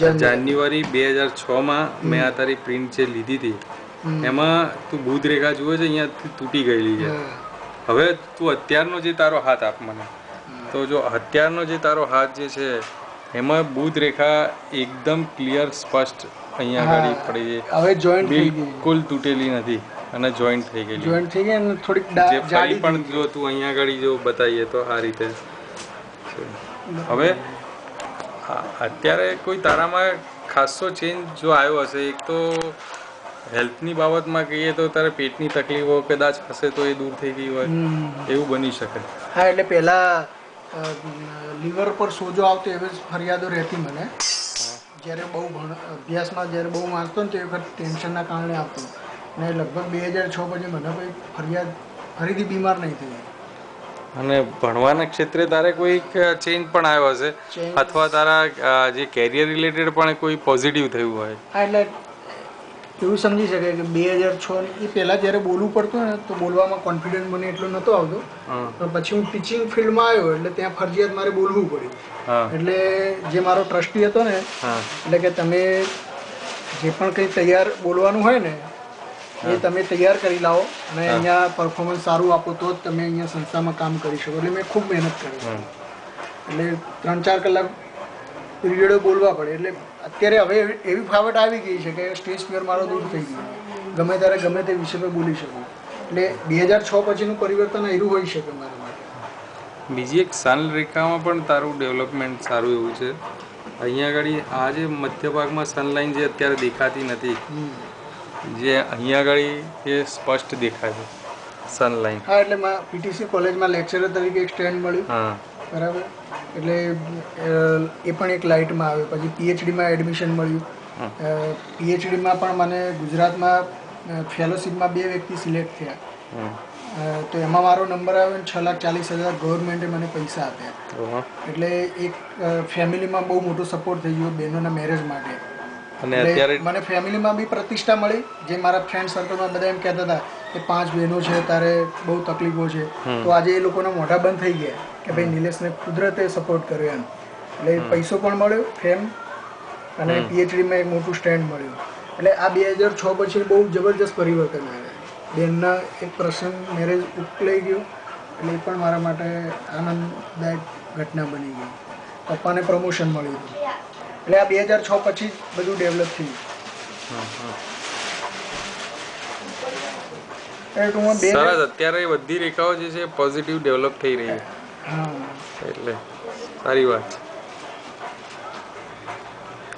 જાન્યુઆરી. બે હજાર છમાં મેં આ તારી પ્રિન્ટ જે લીધી હતી એમાં તું બુધ રેખા જુએ છે અહીંયા તૂટી ગયેલી છે. હવે તું અત્યારનો જે તારો હાથ આપ મને. તો જો અત્યારનો જે તારો હાથ જે છે એમાં બુધ રેખા એકદમ ક્લિયર સ્પષ્ટ અહીંયા આગળ. પડી છે. હવે જોઈન્ટ બિલકુલ તૂટેલી નથી અને જોઈન્ટ થઈ ગયેલી. જોઈન્ટ થઈ ગઈ અને થોડીક જાડી પણ જો તું અહીંયા આગળ જો બતાવીએ તો આ રીતે હવે આ- અત્યારે કોઈ તારામાં ખાસો ચેન્જ જો આવ્યો હશે એક તો હેલ્થની બાબતમાં કહીએ તો તારે પેટની તકલીફો કદાચ હશે તો એ દૂર થઈ ગઈ હોય. એવું બની શકે. હા એટલે પહેલા લીવર પર સોજો આવતો એવી જ ફરિયાદો રહેતી મને. જ્યારે બહુ ભણ અભ્યાસમાં જ્યારે બહુ વાંચતો ને તે વખત ટેન્શનના કારણે આવતો. ને લગભગ બે હજાર છ પછી મને કોઈ ફરિયાદ ફરીથી બીમાર નહીં થઈ અને ભણવાના ક્ષેત્રે તારે કોઈક ચેન્જ પણ આવ્યો હશે? અથવા તારા જે કેરિયર રિલેટેડ પણ કોઈ પોઝિટિવ થયું હોય? હા એટલે એવું સમજી શકાય કે બે હજાર છ એ પહેલાં જ્યારે બોલવું પડતું ને તો બોલવામાં કોન્ફિડન્સ મને એટલો નહોતો આવતો. પણ પછી હું ટીચિંગ ફિલ્ડમાં આવ્યો એટલે ત્યાં ફરજિયાત મારે બોલવું પડ્યું. એટલે જે મારો ટ્રસ્ટી હતો ને એટલે કે તમે જે પણ કંઈ તૈયાર બોલવાનું હોય ને એ તમે તૈયાર કરી લાવો અને અહીંયા પરફોર્મન્સ સારું આપો તો જ તમે અહીંયા સંસ્થામાં કામ કરી શકો. એટલે મેં ખૂબ મહેનત કરી. એટલે ત્રણ ચાર કલાક પીરિયડો બોલવા પડે. એટલે અત્યારે હવે એવી- એવી ફાવટ આવી ગઈ છે કે સ્ટેજ ફિયર મારો દૂર થઈ ગયો. ગમે ત્યારે ગમે તે વિષય પર બોલી શકું. એટલે બે હજાર છ પછીનું પરિવર્તન આવ્યું હોઈ શકે મારા માટે. બીજી એક સાલ રેખામાં પણ તારું ડેવલપમેન્ટ સારું એવું છે. અહીંયા આગળ આ જે મધ્ય ભાગમાં સનલાઇન જે અત્યારે દેખાતી નથી. જે અહીંયા આગળ એ સ્પષ્ટ દેખાય છે. સનલાઇન હા એટલે પીટીસી કોલેજમાં લેક્ચરર તરીકે એક સ્ટેન્ડ મળ્યું. હા. બરાબર? એટલે એ પણ એક લાઇટમાં આવ્યો. પછી પીએચડીમાં એડમિશન મળ્યું. પીએચડીમાં પણ મને ગુજરાતમાં ફેલોશિપમાં બે વ્યક્તિ સિલેક્ટ થયા. તો એમાં મારો નંબર આવ્યો ને છ લાખ ચાલીસ હજાર. ગવર્મેન્ટે મને પૈસા આપ્યા. એટલે એક ફેમિલીમાં બહુ મોટો સપોર્ટ થઈ ગયો બહેનોના મેરેજ માટે. અને અત્યારે મને ફેમિલીમાં બી પ્રતિષ્ઠા મળી જે મારા ફ્રેન્ડ સર્કલમાં બધા એમ કહેતા હતા કે પાંચ બહેનો છે તારે બહુ તકલીફો છે. તો આજે એ લોકોના મોઢા બંધ થઈ ગયા કે ભાઈ નિલેશને કુદરતે સપોર્ટ કર્યો એમ. એટલે પૈસો પણ મળ્યો ફેમ અને પીએચડીમાં એક મોટું સ્ટેન્ડ મળ્યું. એટલે આ બે હજાર છ પછી બહુ જબરજસ્ત પરિવર્તન આવ્યા. બેનના એક પ્રસંગ મેરેજ ઉકલાઈ ગયો એટલે એ પણ મારા માટે આનંદદાયક ઘટના બની ગઈ. પપ્પાને પ્રમોશન મળ્યું હતું. એટલે આ બે હજાર છ પછી બધું ડેવલપ સરસ અત્યારે બધી રેખાઓ જે છે પોઝિટિવ ડેવલપ થઈ રહી છે. એટલે સારી વાત છે.